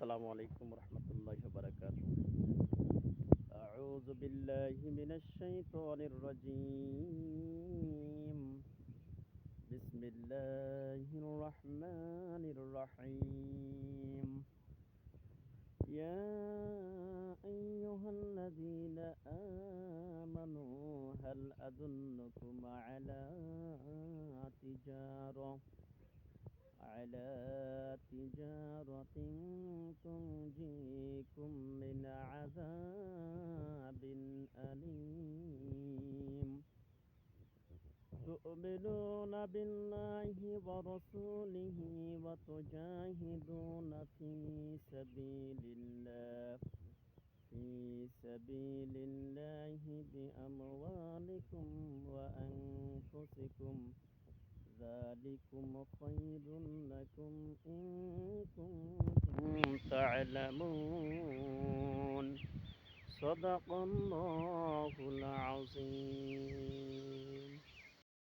السلام عليكم ورحمة الله وبركاته. أعوذ بالله من الشيطان الرجيم. بسم الله الرحمن الرحيم. يا أيها الذين آمنوا هل أدلكم على تجارة؟ على تنجيكم من عذاب أليم. تؤمنون بالله ورسوله وتجاهدون في سبيل الله في سبيل الله بأموالكم وأنفسكم. ذلكم خير لكم إن كنتم تعلمون صدق الله العظيم.